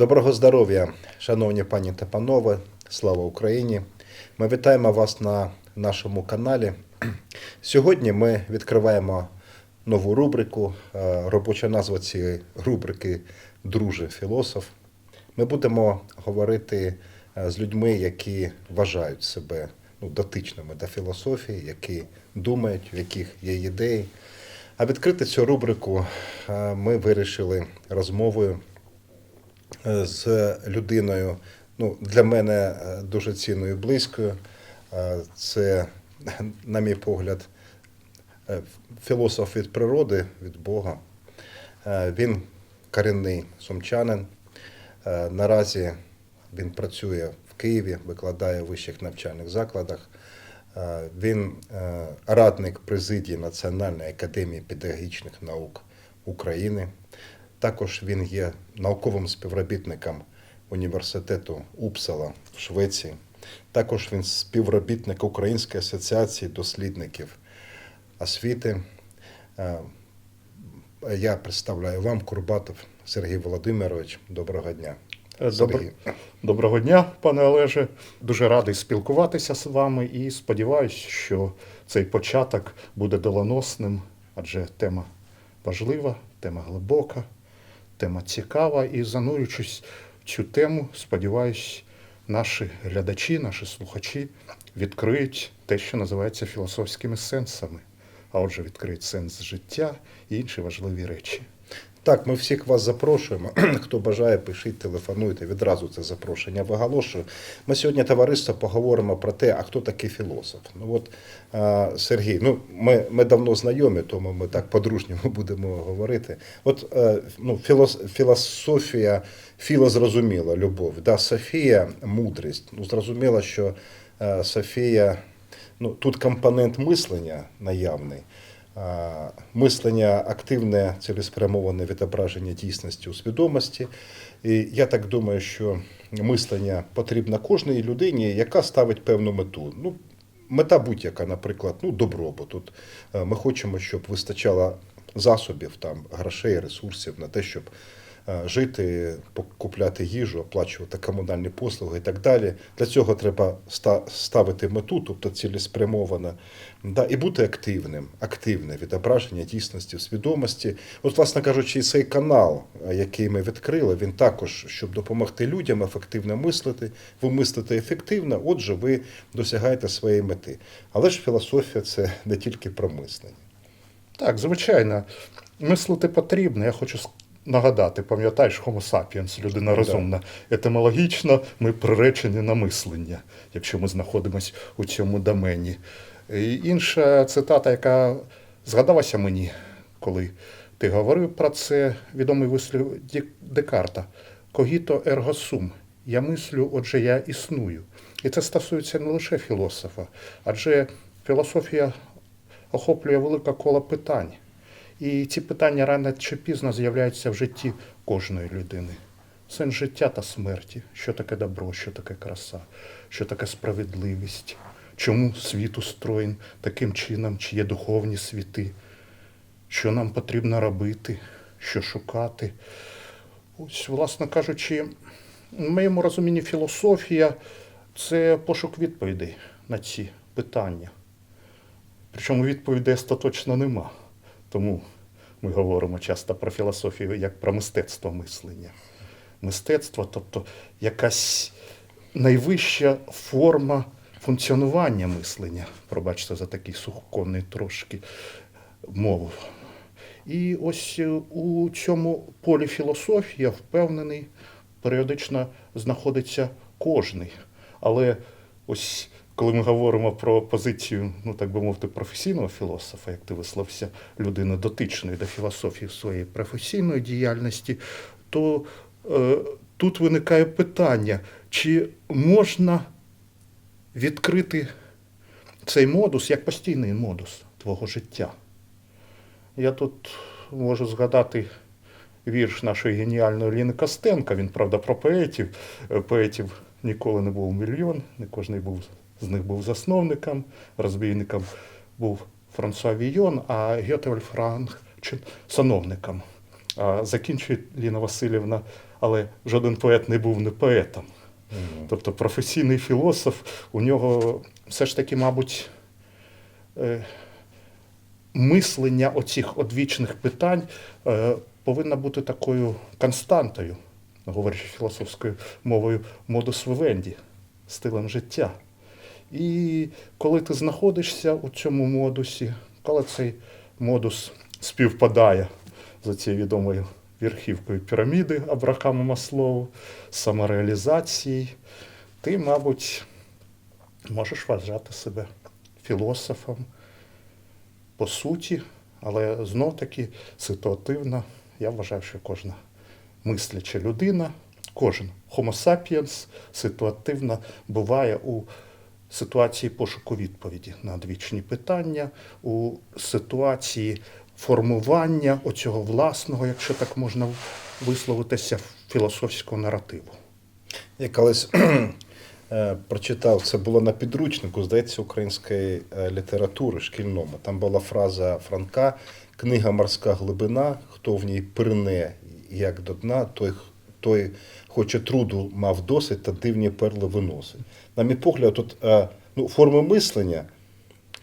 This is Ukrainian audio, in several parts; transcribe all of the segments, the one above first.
Доброго здоров'я, шановні пані та панове, слава Україні! Ми вітаємо вас на нашому каналі. Сьогодні ми відкриваємо нову рубрику. Е, Робоча назва цієї рубрики Друже філософ. Ми будемо говорити е, з людьми, які вважають себе ну, дотичними до філософії, які думають, в яких є ідеї. А відкрити цю рубрику е, ми вирішили розмовою з людиною, ну, для мене е, дуже цінною близькою. Е, Це, на мій погляд, е, філософ від природи, від Бога. Е, Він корінний сумчанин. Е, Наразі він працює в Києві, викладає в вищих навчальних закладах. Е, Він е, радник президії Національної академії педагогічних наук України. Також він є науковим співробітником університету Упсала в Швеції. Також він співробітник Української асоціації дослідників освіти. Е, Я представляю вам Курбатов Сергій Володимирович. Доброго дня. Е, Добр... Доброго дня, пане Олеже. Дуже радий спілкуватися з вами і сподіваюся, що цей початок буде доленосним, адже тема важлива, тема глибока, тема цікава. І занурюючись в цю тему, сподіваюсь, наші глядачі, наші слухачі відкриють те, що називається філософськими сенсами. А отже, відкриють сенс життя і інші важливі речі. Так, ми всіх вас запрошуємо. Хто бажає, пишіть, телефонуйте. Відразу це запрошення виголошую. Ми сьогодні, товариство, поговоримо про те, а хто такий філософ. Ну от е, Сергій, ну ми, ми давно знайомі, тому ми так по-дружньому будемо говорити. От е, ну, філос, філософія, філо зрозуміла, любов. Да, Софія мудрість. Ну, зрозуміло, що е, Софія, ну тут компонент мислення наявний. Мислення активне, цілеспрямоване відображення дійсності у свідомості. І я так думаю, що мислення потрібно кожній людині, яка ставить певну мету. Ну, мета будь-яка, наприклад, ну, добробут. Тут е, ми хочемо, щоб вистачало засобів, там, грошей, ресурсів на те, щоб жити, купляти їжу, оплачувати комунальні послуги і так далі. Для цього треба ставити мету, тобто цілеспрямовано, да, і бути активним, активне відображення дійсності свідомості. От, власне кажучи, і цей канал, е, який ми відкрили, він також, щоб допомогти людям ефективно мислити, ви мислите ефективно, отже, ви досягаєте своєї мети. Але ж філософія це не тільки про мислення. Так, звичайно, мислити потрібно. Я хочу с- нагадати, пам'ятаєш, Homo sapiens, людина розумна. Етимологічно ми приречені на мислення, якщо ми знаходимося у цьому домені. І інша цитата, яка згадалася мені, коли ти говорив про це, відомий вислів Декарта: Когіто ерго сум. Я мислю, отже, я існую. І це стосується не лише філософа, адже філософія охоплює велике коло питань. І ці питання рано чи пізно з'являються в житті кожної людини. Сенс життя та смерті, що таке добро, що таке краса, що таке справедливість, чому світ устроєн таким чином, чи є духовні світи, що нам потрібно робити, що шукати. Ось, власне кажучи, в моєму розумінні філософія це пошук відповідей на ці питання. Причому відповідей остаточно нема. Тому ми говоримо часто про філософію як про мистецтво мислення. Мистецтво, тобто якась найвища форма функціонування мислення. Пробачте за такий сухоконний трошки мову. І ось е, у цьому полі філософії, я впевнений, періодично знаходиться кожний. Але ось коли ми говоримо про позицію, ну так би мовити, професійного філософа, як ти висловився, людини дотичної до філософії своєї професійної діяльності, то е, тут виникає питання, чи можна відкрити цей модус як постійний модус твого життя? Я тут можу згадати вірш нашої геніальної Ліни Костенка. Він, правда, про поетів. Е, Поетів ніколи не був мільйон, не кожен був, з них був засновником, розбійником був Франсуа Війон, а Гетель Франк сановником. А закінчує Ліна Васильівна але жоден поет не був не поетом. Тобто професійний філософ, у нього все ж таки, мабуть, е, мислення оцих одвічних питань е, повинна бути такою константою, говорячи філософською мовою, модус вивенді, стилем життя. І коли ти знаходишся у цьому модусі, коли цей модус співпадає за цією відомою верхівкою піраміди Абрахама Маслоу, самореалізації, ти, мабуть, можеш вважати себе філософом по суті, але знов таки ситуативно. Я вважаю, що кожна мисляча людина, кожен Homo sapiens ситуативно буває у ситуації пошуку відповіді на одвічні питання, у ситуації формування оцього власного, якщо так можна висловитися, філософського наративу. Я колись е, прочитав, це було на підручнику, здається, української е, літератури шкільному. Там була фраза Франка Книга морська глибина, хто в ній пирне, як до дна, той, той хоче труду мав досить та дивні перли виносить. На мій погляд, тут е, ну, форми мислення.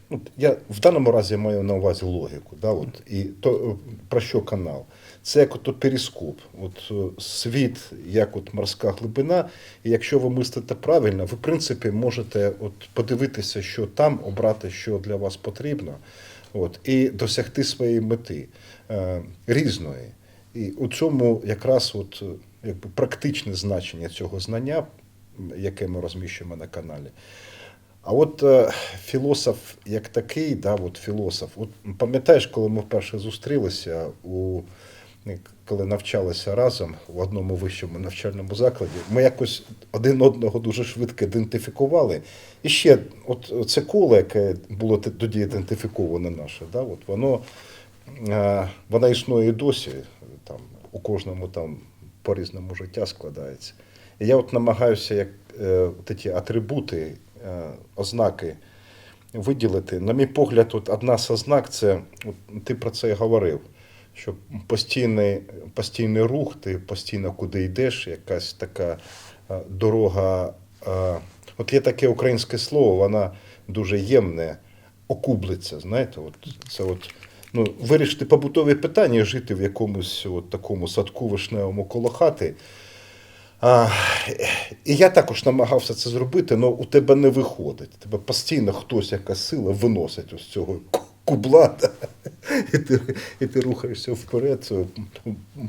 Ну, я в даному разі маю на увазі логіку. Да, от, і то, е, про що канал? Це як от перископ. От, е, світ, як от морська глибина. І якщо ви мислите правильно, ви, в принципі, можете от, подивитися, що там, обрати, що для вас потрібно, от, і досягти своєї мети е, різної. І у цьому якраз от, якби, практичне значення цього знання, яке ми розміщуємо на каналі. А от е, філософ як такий, да, от філософ, от пам'ятаєш, коли ми вперше зустрілися, у, коли навчалися разом в одному вищому навчальному закладі, ми якось один одного дуже швидко ідентифікували. І ще, от це коло, яке було тоді ідентифіковане наше, да, от воно, е, вона існує і досі, там, у кожному там по-різному життя складається. Я от намагаюся як е, такі атрибути, е, ознаки виділити. На мій погляд, от одна з ознак це, от ти про це і говорив, що постійний, постійний рух, ти постійно куди йдеш, якась така е, дорога. е, От є таке українське слово, вона дуже ємне, окублиться. Знаєте, от це от. Ну, вирішити побутові питання, жити в якомусь от такому садку вишневому коло хати. А, і я також намагався це зробити, але у тебе не виходить. Тебе постійно хтось, якась сила виносить ось цього кубла, і, ти, і ти рухаєшся вперед,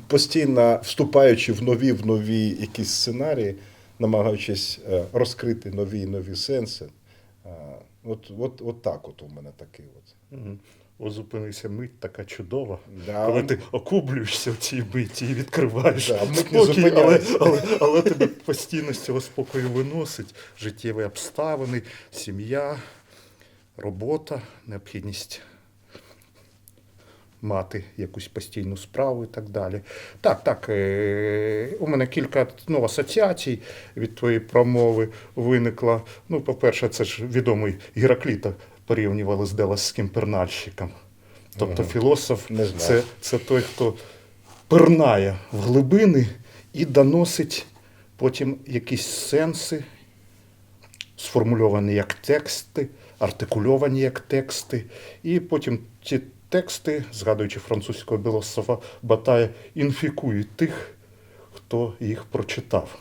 постійно вступаючи в нові в нові якісь сценарії, намагаючись е, розкрити нові і нові сенси. От, от, от так от у мене такий от. О, зупинися мить така чудова. Да. Коли ти окублюєшся в цій миті і відкриваєш Да, мить не спокій, але, але, але тебе постійно з цього спокою виносить життєві обставини, сім'я, робота, необхідність мати якусь постійну справу і так далі. Так, так, е, у мене кілька ну, асоціацій від твоєї промови виникло. Ну, по-перше, це ж відомий Геракліта порівнювали з Деласським пернальщиком. Тобто Ага. філософ це, це той, хто пирнає в глибини і доносить потім якісь сенси, сформульовані як тексти, артикульовані як тексти, і потім ці тексти, згадуючи французького філософа Батая, інфікують тих, хто їх прочитав.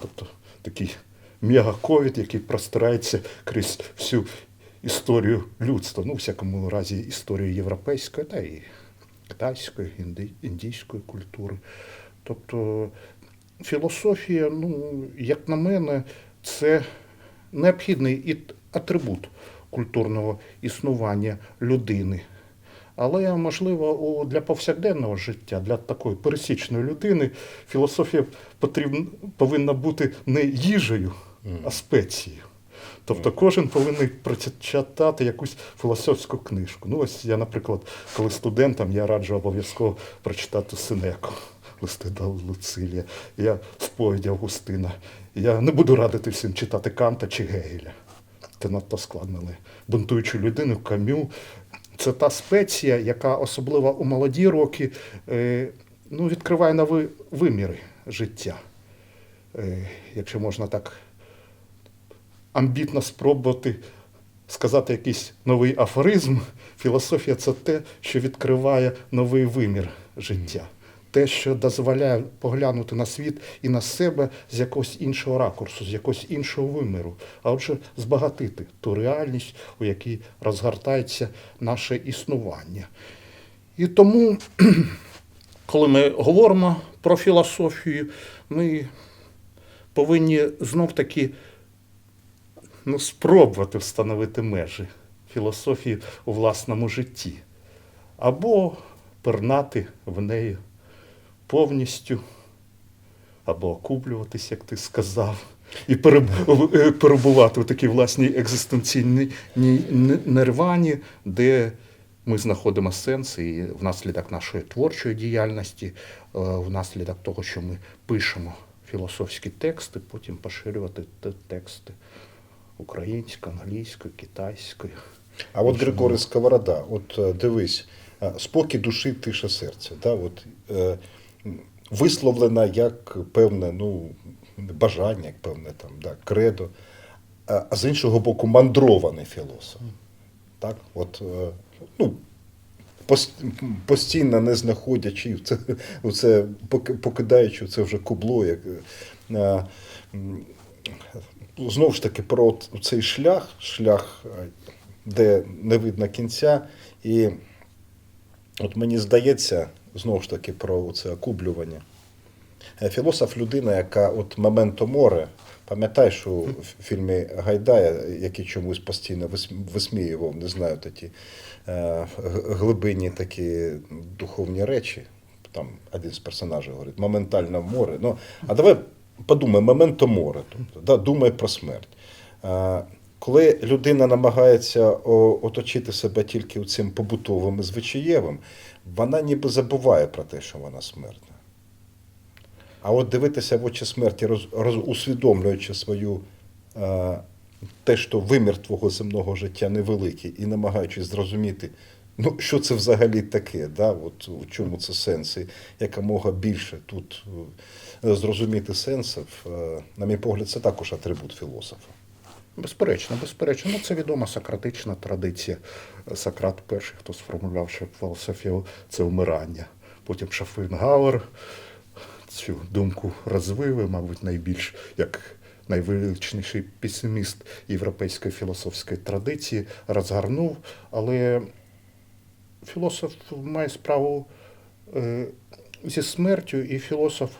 Тобто такий мегаковід, який простирається крізь всю історію людства, ну, у всякому разі, історію європейської та і китайської, індійської культури. Тобто філософія, ну, як на мене, це необхідний атрибут культурного існування людини. Але, можливо, для повсякденного життя, для такої пересічної людини, філософія потрібна, повинна бути не їжею, а спецією. Тобто кожен повинен прочитати якусь філософську книжку. Ну, ось я, наприклад, коли студентам, я раджу обов'язково прочитати Синеку, листи до Луцилія, я сповіді Августина. Я не буду радити всім читати Канта чи Гегеля. Це надто складно. Бунтуючу людину, камю. Це та спеція, яка особливо у молоді роки е, ну, відкриває нові виміри життя. Е, Якщо можна так амбітно спробувати сказати якийсь новий афоризм, філософія це те, що відкриває новий вимір життя. Те, що дозволяє поглянути на світ і на себе з якогось іншого ракурсу, з якогось іншого виміру, а отже, збагатити ту реальність, у якій розгортається наше існування. І тому, коли ми говоримо про філософію, ми повинні знов таки ну, спробувати встановити межі філософії у власному житті, або пернати в неї повністю, або окуплюватись, як ти сказав, і е, перебувати в такій власній екзистенційній ні- н- нирвані, де ми знаходимо сенс і внаслідок нашої творчої діяльності, е, внаслідок того, що ми пишемо філософські тексти, потім поширювати тексти українською, англійською, китайською. А от Григорій Сковорода, от е, дивись, е, спокій душі, тиша серця. Да? От, е, висловлена як певне ну, бажання, як певне там, да, кредо, а, з іншого боку, мандрований філософ. Так? От, е, ну, постійно не знаходячи, це, поки- покидаючи це вже кубло, як, е, знову ж таки про цей шлях, шлях, е, де не видно кінця. І от мені здається, знову ж таки, про це окублювання. Е, Філософ людина, яка от моменто море, пам'ятаєш, в фільмі Гайдая, який чомусь постійно висміював, не знаю, такі е, глибинні такі духовні речі. Там один з персонажів говорить, моментально море. Ну, а давай подумай, моменто море, тобто, да, думай про смерть. Е, Коли людина намагається оточити себе тільки цим побутовим і звичаєвим, вона ніби забуває про те, що вона смертна. А от дивитися в очі смерті, роз, роз, усвідомлюючи свою е, те, що вимір твого земного життя невеликий, і намагаючись зрозуміти, ну, що це взагалі таке, да? от, в чому це сенс, і якомога більше тут е, зрозуміти сенсів, е, на мій погляд, це також атрибут філософа. Безперечно, безперечно. Ну, це відома сократична традиція. Сократ перший, хто сформулював, що філософія це вмирання. Потім Шафенгауер цю думку розвив, мабуть, найбільш як найвеличніший песиміст європейської філософської традиції розгорнув. Але філософ має справу е, зі смертю, і філософ,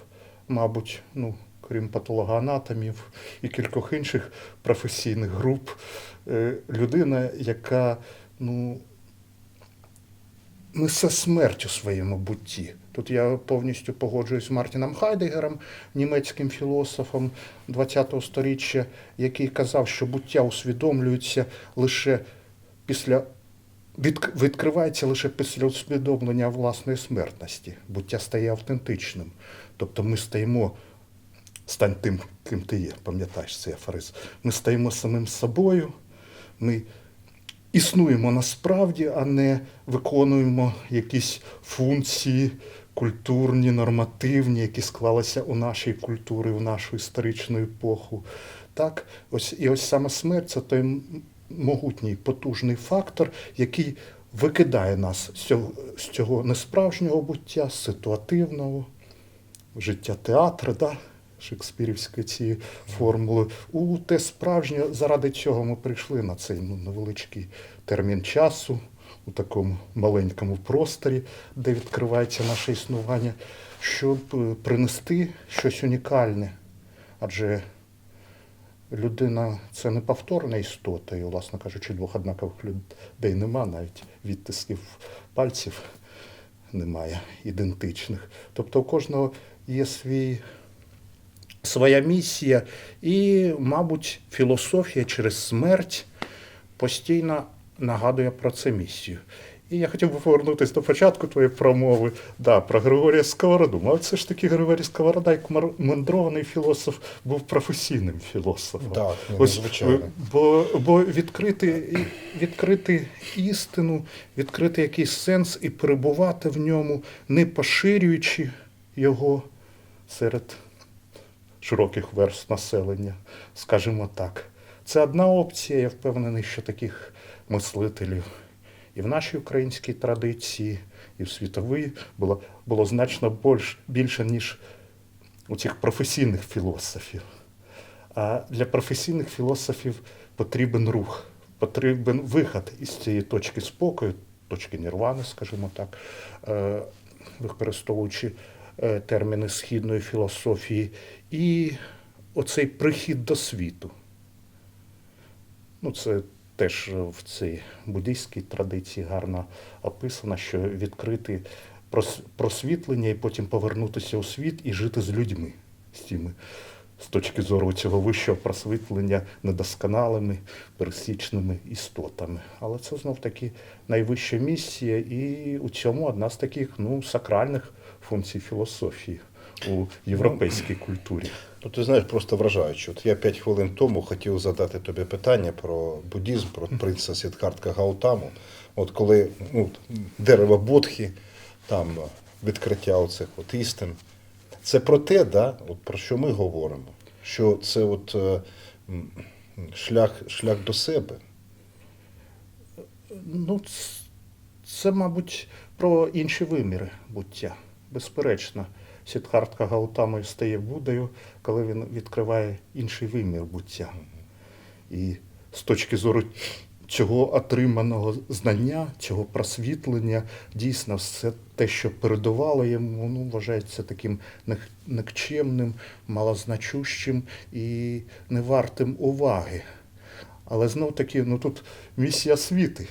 мабуть, ну, крім патологоанатомів і кількох інших професійних груп, е, людина, яка ну, несе смерть у своєму бутті. Тут я повністю погоджуюсь з Мартіном Хайдегером, німецьким філософом ХХ століття, який казав, що буття усвідомлюється лише після відкривається лише після усвідомлення власної смертності. Буття стає автентичним. Тобто ми стаємо, стань тим, ким ти є, пам'ятаєш цей афоризм. Ми стаємо самим собою, ми існуємо насправді, а не виконуємо якісь функції культурні, нормативні, які склалися у нашій культурі, у нашу історичну епоху. Так, ось і ось саме смерть це той могутній потужний фактор, який викидає нас з цього, з цього несправжнього буття, ситуативного життя театру, да? шекспірівської цієї формули, у те справжнє, заради цього ми прийшли на цей ну, невеличкий термін часу, у такому маленькому просторі, де відкривається наше існування, щоб е, принести щось унікальне. Адже людина це не повторна істота, і, власне кажучи, двох однакових людей нема, навіть відтисків пальців немає ідентичних. Тобто у кожного є свій, своя місія, і, мабуть, філософія через смерть постійно нагадує про це місію. І я хотів би повернутися до початку твоєї промови, да, про Григорія Сковороду. Мав це ж таки Григорій Сковорода, як мандрований філософ, був професійним філософом. Так, ну, Ось, звичайно. е, Бо, бо відкрити, відкрити істину, відкрити якийсь сенс і перебувати в ньому, не поширюючи його, серед широких верств населення, скажімо так. Це одна опція, я впевнений, що таких мислителів і в нашій українській традиції, і в світовій було, було значно більш, більше, ніж у цих професійних філософів. А для професійних філософів потрібен рух, потрібен вихід із цієї точки спокою, точки нірвани, скажімо так, е, використовуючи е, терміни східної філософії, і оцей прихід до світу. Ну, це теж в цій буддійській традиції гарно описано, що відкрити просвітлення і потім повернутися у світ і жити з людьми, з тими, з точки зору цього вищого просвітлення недосконалими, пересічними істотами. Але це знов таки найвища місія, і у цьому одна з таких ну, сакральних функцій філософії у європейській культурі. Ну, ти знаєш, просто вражаюче. От я п'ять хвилин тому хотів задати тобі питання про буддізм, про принца Сідхартка Гаутаму. От коли ну, дерево Бодхі, там відкриття оцих от істин. Це про те, да, от про що ми говоримо. Що це от е, шлях, шлях до себе. Ну, це, мабуть, про інші виміри буття. Безперечно, Сідхартка Гаутамою стає Буддою, коли він відкриває інший вимір буття. І з точки зору цього отриманого знання, цього просвітлення, дійсно все те, що передувало йому, ну, вважається таким никчемним, малозначущим і невартим уваги. Але знов таки, ну тут місія світи,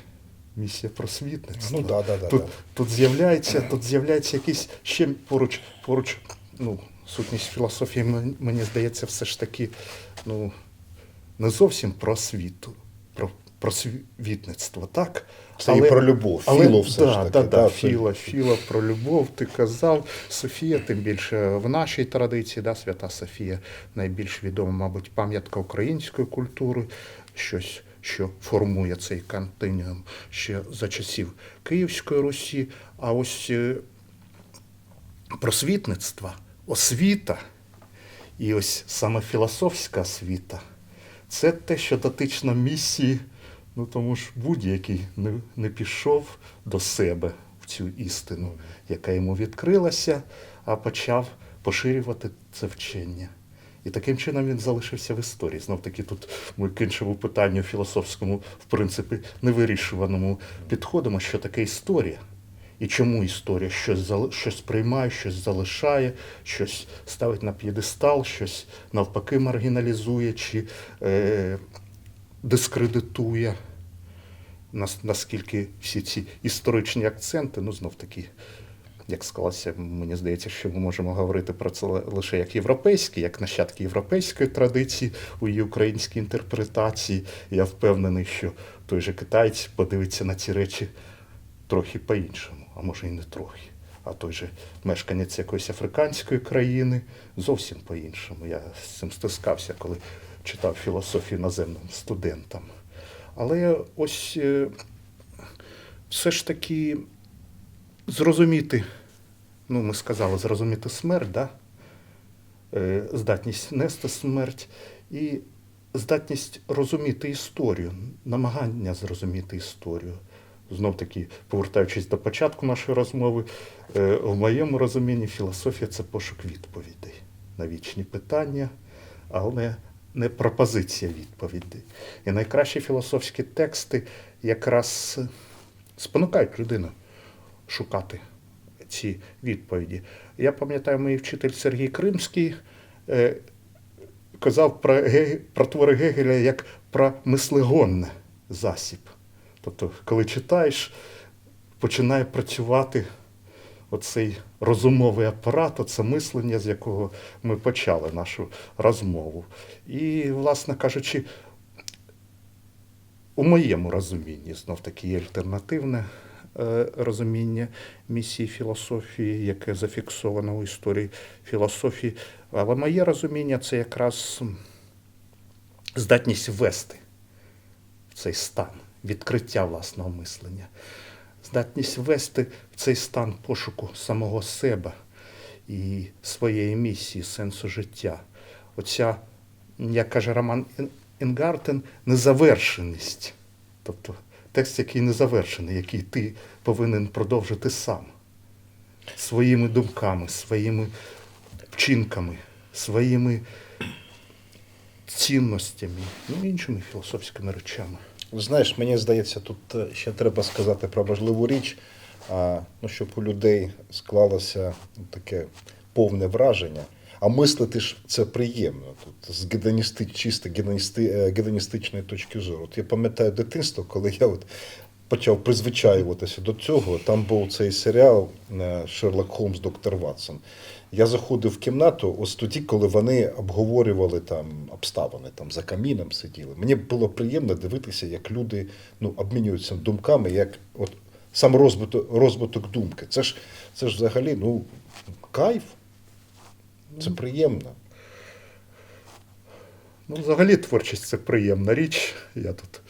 місія просвітництва. Ну, да, да, да, тут, да. тут з'являється, тут з'являється якийсь ще поруч, поруч, ну, сутність філософії, мені- здається, все ж таки, ну, не зовсім про освіту, про просвітництво, так? Це і про любов, філо все да, ж таки, Да, да, да, філо, філо про любов, ти казав. Софія, тим більше в нашій традиції, да, свята Софія найбільш відома, мабуть, пам'ятка української культури, щось, що формує цей континуум ще за часів Київської Русі. А ось е, просвітництва, освіта і ось саме філософська освіта це те, що дотично місії, ну тому ж будь-який не, не пішов до себе в цю істину, яка йому відкрилася, а почав поширювати це вчення. І таким чином він залишився в історії. Знов таки тут ми к іншому питанню філософському, в принципі, невирішуваному підходимо, що таке історія. І чому історія щось, зали- щось приймає, щось залишає, щось ставить на п'єдестал, щось навпаки маргіналізує чи е, дискредитує. Нас, наскільки всі ці історичні акценти, ну знов таки, як склалося, мені здається, що ми можемо говорити про це лише як європейські, як нащадки європейської традиції у її українській інтерпретації. Я впевнений, що той же китаєць подивиться на ці речі трохи по-іншому, а може і не трохи. А той же мешканець якоїсь африканської країни зовсім по-іншому. Я з цим стискався, коли читав філософію іноземним студентам. Але ось е, все ж таки зрозуміти, ну ми сказали, зрозуміти смерть, да? Е, здатність нести смерть і здатність розуміти історію, намагання зрозуміти історію. Знов таки, повертаючись до початку нашої розмови, е, в моєму розумінні філософія це пошук відповідей на вічні питання, але не пропозиція відповідей. І найкращі філософські тексти якраз спонукають людину шукати ці відповіді. Я пам'ятаю, мій вчитель Сергій Кримський е, казав про, про твори Гегеля як про мислегонне засіб. Тобто, коли читаєш, починає працювати оцей розумовий апарат, оце мислення, з якого ми почали нашу розмову. І, власне кажучи, у моєму розумінні знов таки є альтернативне розуміння місії філософії, яке зафіксовано у історії філософії. Але моє розуміння це якраз здатність ввести в цей стан відкриття власного мислення, здатність ввести в цей стан пошуку самого себе. і своєї місії, сенсу життя. Оця, як каже Роман Ін- Інгартен, незавершеність. Тобто текст, який незавершений, який ти повинен продовжити сам. Своїми думками, своїми вчинками, своїми цінностями, ну іншими філософськими речами. Знаєш, мені здається, тут е, ще треба сказати про важливу річ, ну, щоб у людей склалося таке повне враження. А мислити ж це приємно. Тут з гедоністи, чисто гедоністи, е, гедоністичної точки зору. От я пам'ятаю дитинство, коли я от почав призвичаюватися до цього. Там був цей серіал е, Шерлок Холмс, доктор Ватсон. Я заходив в кімнату ось тоді, коли вони обговорювали там обставини, там за каміном сиділи. Мені було приємно дивитися, як люди ну, обмінюються думками, як от сам розвиток, розвиток думки. Це ж, це ж взагалі ну, кайф. Це приємно. Ну, взагалі творчість це приємна річ. Я тут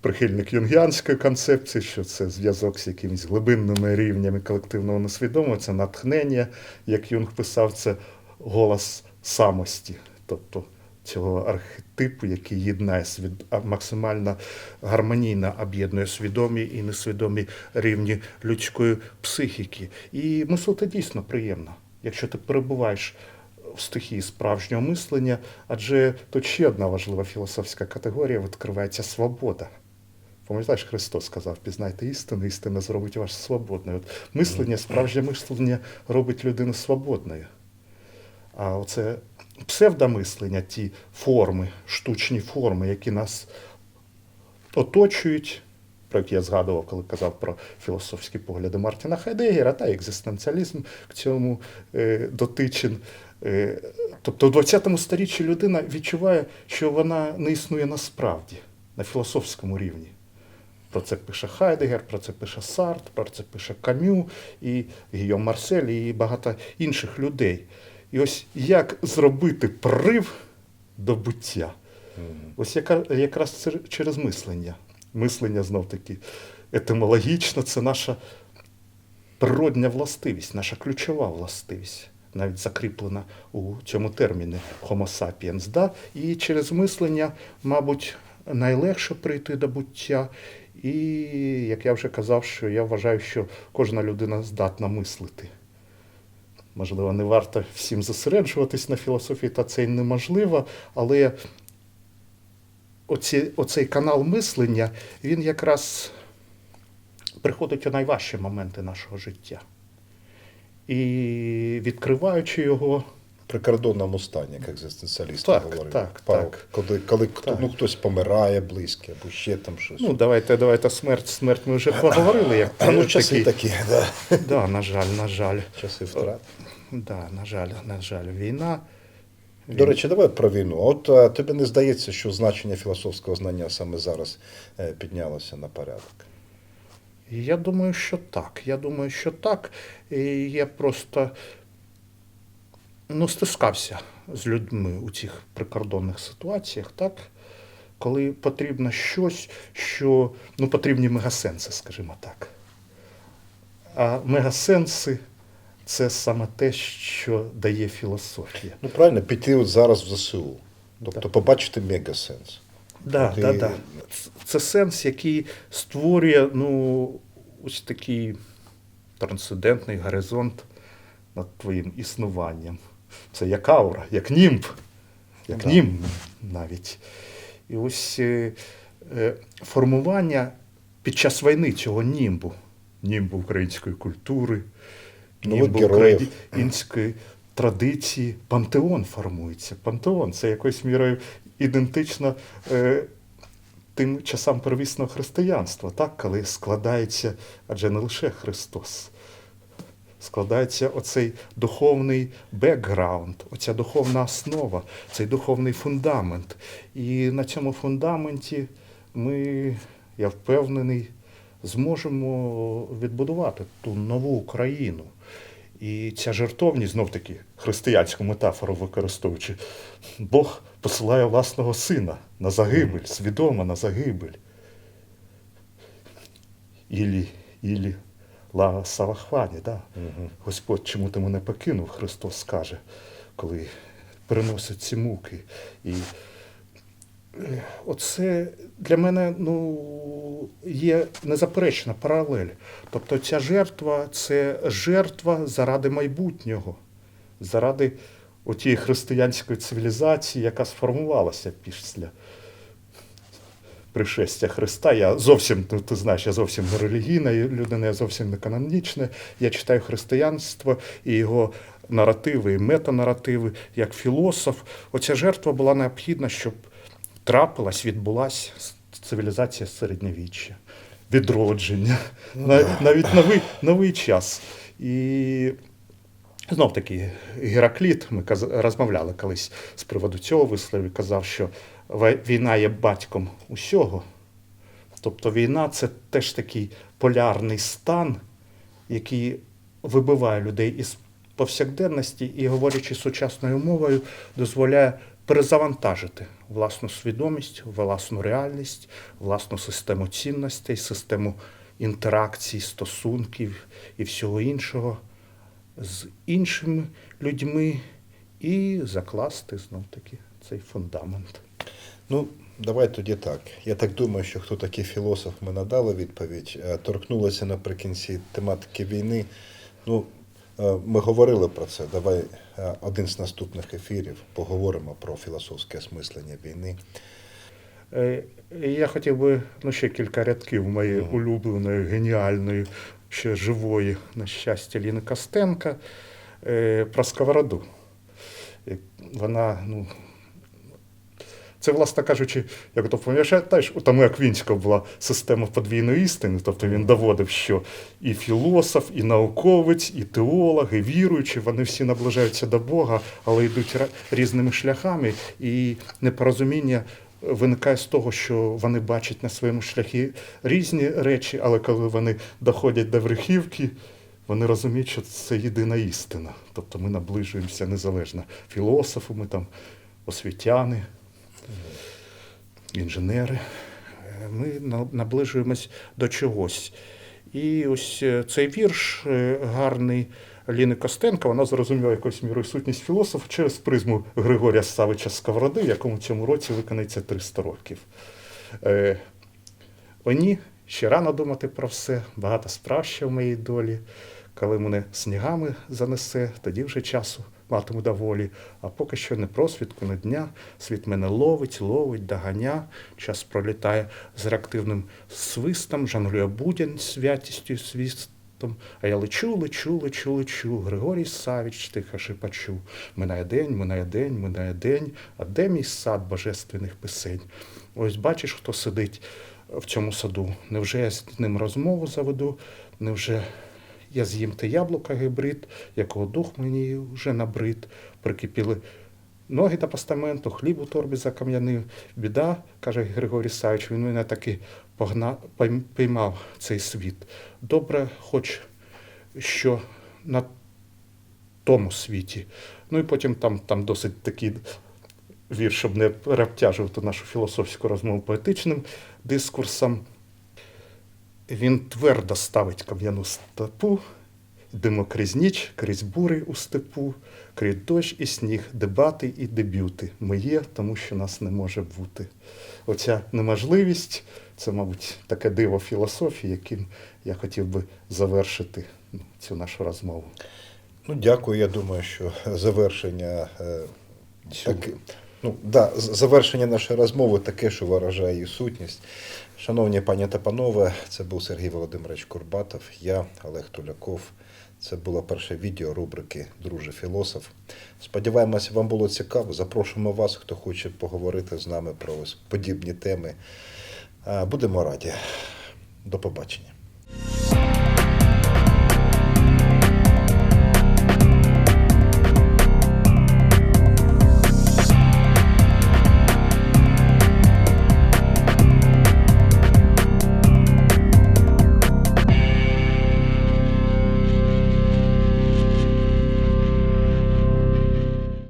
прихильник юнгіанської концепції, що це зв'язок з якимись глибинними рівнями колективного несвідомого, це натхнення, як Юнг писав, це голос самості, тобто цього архетипу, який єднає свід... максимально гармонійно об'єднує свідомі і несвідомі рівні людської психіки. І мислити дійсно приємно, якщо ти перебуваєш в стихії справжнього мислення, адже тут ще одна важлива філософська категорія відкривається свобода. Пам'ятаєш, Христос сказав, пізнайте істину, істина зробить вас свободною. От мислення, справжнє мислення робить людину свободною. А оце псевдомислення, ті форми, штучні форми, які нас оточують, про які я згадував, коли казав про філософські погляди Мартіна Хайдегера, та екзистенціалізм к цьому е, дотичен. Е, тобто в 20 сторіччі людина відчуває, що вона не існує насправді на філософському рівні. Про це пише Хайдегер, про це пише Сарт, про це пише Кам'ю і Гійом Марсель, і багато інших людей. І ось як зробити прорив до буття? Ось яка, якраз через мислення. Мислення знов таки етимологічно, це наша природня властивість, наша ключова властивість, навіть закріплена у цьому терміні Homo sapiens. Да? І через мислення, мабуть, найлегше прийти до буття. І, як я вже казав, що я вважаю, що кожна людина здатна мислити. Можливо, не варто всім зосереджуватись на філософії, та це й неможливо, але оці, оцей канал мислення, він якраз приходить у найважчі моменти нашого життя. І відкриваючи його, При кордонному стані, як екзистенціалісти Так, говорили. так, Павло, так. Коли, коли Так. ну, хтось помирає близький або ще там щось. ну давайте, давайте смерть, смерть ми вже поговорили. Як а, ну, часи такий- такі, да. Да, на жаль, на жаль. часи втрат. Да, на жаль, на жаль, війна. До речі, давай про війну. От а, тобі не здається, що значення філософського знання саме зараз е, піднялося на порядок? Я думаю, що так. Я думаю, що так. І я просто ну, стискався з людьми у цих прикордонних ситуаціях, так? Коли потрібно щось, що ну, потрібні мегасенси, скажімо так. А мегасенси це саме те, що дає філософія. Ну правильно, піти от зараз в ЗСУ. Тобто Так. побачити мегасенс. Да, От да, да. Це сенс, який створює ну, ось такий трансцендентний горизонт над твоїм існуванням. Це як аура, як німб, як Да. німб навіть. І ось е, е, формування під час війни цього німбу, німбу української культури, Ну, німбу от героїв. української традиції, пантеон формується. Пантеон це якоюсь мірою ідентично е, тим часам первісного християнства, так, коли складається, адже не лише Христос. Складається оцей духовний бекграунд, оця духовна основа, цей духовний фундамент. І на цьому фундаменті ми, я впевнений, зможемо відбудувати ту нову Україну. І ця жертовність, знов таки, християнську метафору використовуючи, Бог посилає власного сина на загибель, свідомо на загибель. Ілі, ілі ла Савахвані, да? Мгм. Господь, чому ти мене покинув, Христос скаже, коли приносить ці муки. І е, оце для мене ну, є незаперечна паралель. Тобто ця жертва це жертва заради майбутнього, заради отієї християнської цивілізації, яка сформувалася після пришестя Христа. Я зовсім, ну, ти знаєш, я зовсім не релігійна людина, я зовсім не канонічна. Я читаю християнство і його наративи, і метанаративи, як філософ. Оця жертва була необхідна, щоб трапилась, відбулась цивілізація середньовіччя, відродження, Нав- навіть новий, новий час. І Знов таки, Геракліт, ми розмовляли колись з приводу цього вислову, казав, що війна є батьком усього. Тобто війна це теж такий полярний стан, який вибиває людей із повсякденності і, говорячи сучасною мовою, дозволяє перезавантажити власну свідомість, власну реальність, власну систему цінностей, систему інтеракцій, стосунків і всього іншого з іншими людьми і закласти знов таки цей фундамент. Ну, давай тоді так. Я так думаю, що хто такий філософ, ми надали відповідь. Е, Торкнулося наприкінці тематики війни. Ну, ми говорили про це. Давай е, один з наступних ефірів поговоримо про філософське осмислення війни. Е, Я хотів би ну, ще кілька рядків моєї Мгм. улюбленої, геніальної, ще живої, на щастя, Ліни Костенка е, про сковороду. Вона, ну, це, власне кажучи, як то пам'ятаєш, тому Аквінська була система подвійної істини, тобто він доводив, що і філософ, і науковець, і теолог, і віруючі, вони всі наближаються до Бога, але йдуть різними шляхами, і непорозуміння виникає з того, що вони бачать на своєму шляхі різні речі, але коли вони доходять до верхівки, вони розуміють, що це єдина істина. Тобто ми наближуємося незалежно. Філософу, ми там освітяни, інженери. Е, Ми наближуємось до чогось. І ось е, цей вірш е, гарний Ліни Костенка, вона зрозуміла якоюсь мірою сутність філософа через призму Григорія Савича Сковороди, якому цьому році виконається 300 років. Е, О ще рано думати про все, багато справ ще в моїй долі. Коли мене снігами занесе, тоді вже часу матиму доволі. А поки що не просвідку, не дня. Світ мене ловить, ловить, доганя. Час пролітає з реактивним свистом, жонглює будень святістю і свістом. А я лечу, лечу, лечу, лечу. Григорій Савіч тихо шепочу. Минає день, минає день, минає день. А де мій сад божественних писень? Ось бачиш, хто сидить в цьому саду. Невже я з ним розмову заведу? Невже я з'їм те яблука гібрид, якого дух мені вже набрид, прикипіли ноги до постаменту, хліб у торбі закам'янив. Біда, каже Григорій Савич, він мене таки погна... піймав цей світ. Добре, хоч що на тому світі. Ну і потім там, там досить такий вірш, щоб не переобтяжувати нашу філософську розмову поетичним дискурсом. Він твердо ставить кам'яну стопу, йдемо крізь ніч, крізь бури у степу, крізь дощ і сніг, дебати і дебюти. Ми є, тому що нас не може бути. Оця неможливість це, мабуть, таке диво філософії, яким я хотів би завершити ну, цю нашу розмову. Ну, дякую. Я думаю, що завершення е, так, ну, да, завершення нашої розмови таке, що виражає її сутність. Шановні пані та панове, це був Сергій Володимирович Курбатов, я, Олег Туляков. Це було перше відео рубрики Друже філософ. Сподіваємося, вам було цікаво. Запрошуємо вас, хто хоче поговорити з нами про подібні теми. Будемо раді. До побачення.